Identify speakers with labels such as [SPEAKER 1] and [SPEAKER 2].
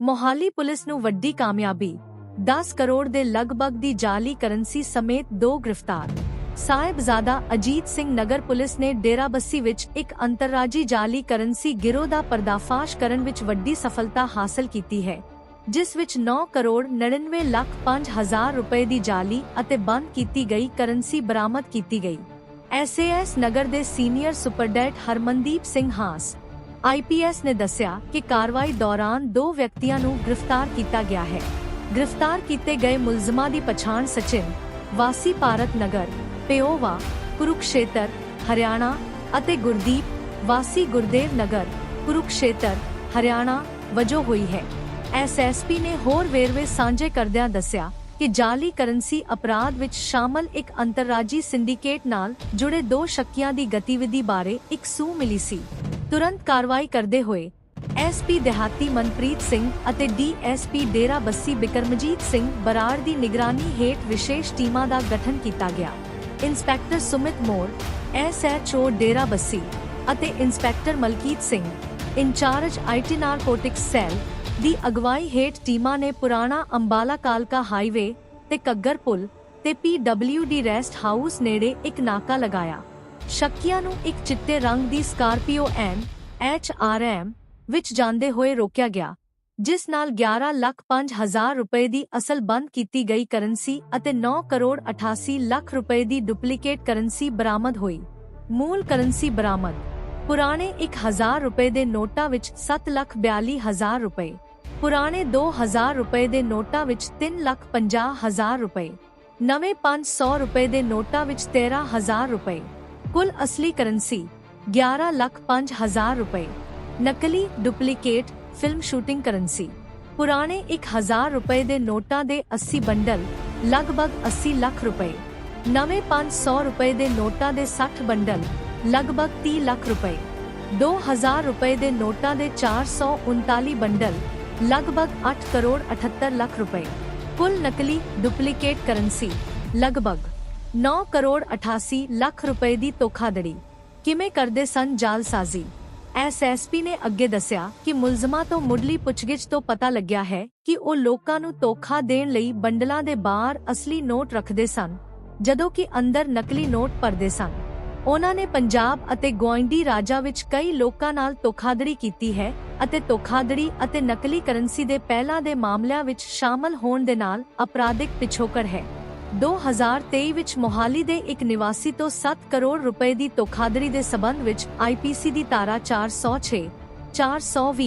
[SPEAKER 1] Mohali police ਨੂੰ ਵੱਡੀ ਕਾਮਯਾਬੀ 10 ਕਰੋੜ ਦੇ ਲਗਭਗ ਦੀ ਜਾਲੀ ਕਰੰਸੀ ਸਮੇਤ ਦੋ ਗ੍ਰਿਫਤਾਰ। ਸਾਹਿਬਜ਼ਾਦਾ ਅਜੀਤ ਸਿੰਘ ਨਗਰ ਪੁਲਿਸ ਨੇ ਡੇਰਾਬੱਸੀ ਵਿੱਚ ਇੱਕ ਅੰਤਰਰਾਜੀ ਜਾਲੀ ਕਰੰਸੀ ਗਿਰੋਹ ਦਾ ਪਰਦਾਫਾਸ਼ ਕਰਨ ਵਿੱਚ ਵੱਡੀ ਸਫਲਤਾ ਹਾਸਲ ਕੀਤੀ ਹੈ, ਜਿਸ ਵਿੱਚ 9 ਕਰੋੜ 99 ਲੱਖ 5 ਹਜ਼ਾਰ ਰੁਪਏ ਦੀ ਜਾਲੀ ਅਤੇ ਬੰਦ ਕੀਤੀ ਗਈ ਕਰੰਸੀ ਬਰਾਮਦ ਕੀਤੀ ਗਈ। ਐਸਏਐਸ ਨਗਰ ਦੇ senior superintendent Harmandeep Singh Hans IPS ਨੇ ਦੱਸਿਆ ਕਿ ਕਾਰਵਾਈ ਦੌਰਾਨ ਦੋ ਵਿਅਕਤੀਆਂ ਨੂੰ ਗ੍ਰਿਫਤਾਰ ਕੀਤਾ ਗਿਆ ਹੈ। ਗ੍ਰਿਫਤਾਰ ਕੀਤੇ ਗਏ ਮੁਲਜ਼ਮਾਂ ਦੀ ਪਛਾਣ ਸਚਿਨ, ਵਾਸੀ ਭਾਰਤ ਨਗਰ, ਪਿਓਵਾ, ਕੁਰੂਕਸ਼ੇਤਰ, ਹਰਿਆਣਾ ਅਤੇ ਗੁਰਦੀਪ, ਵਾਸੀ ਗੁਰਦੇਵ ਨਗਰ, ਕੁਰੂਕਸ਼ੇਤਰ, ਹਰਿਆਣਾ ਵਜੋਂ ਹੋਈ ਹੈ। ਐਸਐਸਪੀ ਨੇ ਹੋਰ ਵੇਰਵੇ ਸਾਂਝੇ ਕਰਦਿਆਂ ਦੱਸਿਆ ਕਿ ਜਾਲੀ ਕਰੰਸੀ ਅਪਰਾਧ ਵਿੱਚ ਸ਼ਾਮਲ ਇੱਕ ਅੰਤਰਰਾਜੀ ਸਿੰਡੀਕੇਟ ਨਾਲ ਜੁੜੇ ਦੋ ਸ਼ੱਕੀਆਂ ਦੀ ਗਤੀਵਿਧੀ ਬਾਰੇ ਇੱਕ ਸੂ ਮਿਲੀ ਸੀ। ਤੁਰੰਤ ਕਾਰਵਾਈ ਕਰਦੇ ਹੋਏ ਐਸਪੀ ਦਿਹਾਤੀ ਮਨਪ੍ਰੀਤ ਸਿੰਘ ਅਤੇ ਡੀਐਸਪੀ ਡੇਰਾ ਬੱਸੀ ਬਿਕਰਮਜੀਤ ਸਿੰਘ ਬਰਾੜ ਦੀ ਨਿਗਰਾਨੀ ਹੇਠ ਵਿਸ਼ੇਸ਼ ਟੀਮਾਂ ਦਾ ਗਠਨ ਕੀਤਾ ਗਿਆ। ਇੰਸਪੈਕਟਰ ਸੁਮਿਤ ਮੋਰ ਐਸਐਚਓ ਡੇਰਾ ਬੱਸੀ ਅਤੇ inspector Malkit Singh, in charge IT narcotics cell ਦੀ ਅਗਵਾਈ ਹੇਠ ਟੀਮਾਂ ਨੇ ਪੁਰਾਣਾ ਅੰਬਾਲਾ ਕਾਲਕਾ ਹਾਈਵੇ ਤੇ ਕੱਗਰ ਪੁਲ ਤੇ ਪੀਡਬਲਯੂਡੀ ਰੈਸਟ ਹਾਊਸ ਨੇੜੇ ਇੱਕ ਨਾਕਾ ਲਗਾਇਆ। ਸ਼ੱਕੀਆਂ ਨੂੰ ਇੱਕ ਚਿੱਟੇ ਰੰਗ ਦੀ ਸਕਾਰਪੀਓ ਐਨ ਐਚਆਰਐਮ ਵਿੱਚ ਜਾਂਦੇ ਹੋਏ ਰੋਕਿਆ ਗਿਆ, ਜਿਸ ਨਾਲ 11 ਲੱਖ 5 ਹਜ਼ਾਰ ਰੁਪਏ ਦੀ ਅਸਲ ਬੰਦ ਕੀਤੀ ਗਈ ਕਰੰਸੀ ਅਤੇ 9 ਕਰੋੜ 88 ਲੱਖ ਰੁਪਏ ਦੀ ਡੁਪਲੀਕੇਟ ਕਰੰਸੀ ਬਰਾਮਦ ਹੋਈ। ਮੂਲ ਕਰੰਸੀ ਬਰਾਮਦ, ਪੁਰਾਣੇ 1000 ਰੁਪਏ ਦੇ ਨੋਟਾਂ ਵਿੱਚ 7 ਲੱਖ 42 ਹਜ਼ਾਰ ਰੁਪਏ, ਪੁਰਾਣੇ 2000 ਰੁਪਏ ਦੇ ਨੋਟਾਂ ਵਿੱਚ 3 ਲੱਖ 50 ਹਜ਼ਾਰ ਰੁਪਏ, ਨਵੇਂ 500 ਰੁਪਏ ਦੇ ਨੋਟਾਂ ਵਿੱਚ 13 ਹਜ਼ਾਰ ਰੁਪਏ। ਕੁੱਲ ਅਸਲੀ ਕਰੰਸੀ 11 ਲੱਖ 5 ਹਜ਼ਾਰ ਰੁਪਏ ਨਕਲੀ ਡੁਪਲੀਕੇਟ ਫਿਲਮ ਸ਼ੂਟਿੰਗ ਕਰੰਸੀ ਪੁਰਾਣੇ 1000 ਰੁਪਏ ਦੇ ਨੋਟਾਂ ਦੇ 80 ਬੰਡਲ ਲਗਭਗ 80 ਲੱਖ ਰੁਪਏ ਨਵੇਂ 500 ਰੁਪਏ ਦੇ ਨੋਟਾਂ ਦੇ 60 ਬੰਡਲ ਲਗਭਗ 30 ਲੱਖ ਰੁਪਏ 2000 ਰੁਪਏ ਦੇ ਨੋਟਾਂ ਦੇ 439 ਬੰਡਲ ਲਗਭਗ 8 ਕਰੋੜ 78 ਲੱਖ ਰੁਪਏ ਕੁੱਲ ਨਕਲੀ ਡੁਪਲੀਕੇਟ ਕਰੰਸੀ ਲਗਭਗ 9 ਕਰੋੜ 88 ਲੱਖ ਰੁਪਏ ਦੀ ਧੋਖਾਧੜੀ। ਕਿਵੇਂ ਕਰਦੇ ਸਨ ਜਾਲਸਾਜ਼ੀ ਐਸਐਸਪੀ ਨੇ ਅੱਗੇ ਦੱਸਿਆ ਕਿ ਮੁਲਜ਼ਮਾਂ ਤੋਂ ਮੁੱਢਲੀ ਪੁੱਛਗਿੱਛ ਤੋਂ ਪਤਾ ਲੱਗਿਆ ਹੈ ਕਿ ਉਹ ਲੋਕਾਂ ਨੂੰ ਧੋਖਾ ਦੇਣ ਲਈ ਬੰਡਲਾਂ ਦੇ ਬਾਹਰ ਅਸਲੀ ਨੋਟ ਰੱਖਦੇ ਸਨ, ਜਦੋਂ ਕਿ ਅੰਦਰ ਨਕਲੀ ਨੋਟ ਭਰਦੇ ਸਨ। ਉਹਨਾਂ ਨੇ ਪੰਜਾਬ ਅਤੇ ਗੁਆਂਢੀ ਰਾਜਾਂ ਵਿੱਚ ਕਈ ਲੋਕਾਂ ਨਾਲ ਧੋਖਾਧੜੀ ਕੀਤੀ ਹੈ ਅਤੇ ਧੋਖਾਧੜੀ ਅਤੇ ਨਕਲੀ ਕਰੰਸੀ ਦੇ ਪਹਿਲਾਂ ਦੇ ਮਾਮਲਿਆਂ ਵਿੱਚ ਸ਼ਾਮਲ ਹੋਣ ਦੇ ਨਾਲ ਅਪਰਾਧਿਕ ਪਿਛੋਕੜ ਹੈ। 2023 ਵਿੱਚ ਮੋਹਾਲੀ ਦੇ ਇੱਕ ਨਿਵਾਸੀ ਤੋਂ 7 ਕਰੋੜ ਰੁਪਏ ਦੀ ਧੋਖਾਧੜੀ ਦੇ ਸਬੰਧ ਵਿੱਚ ਆਈਪੀਸੀ ਦੀ ਧਾਰਾ 406 420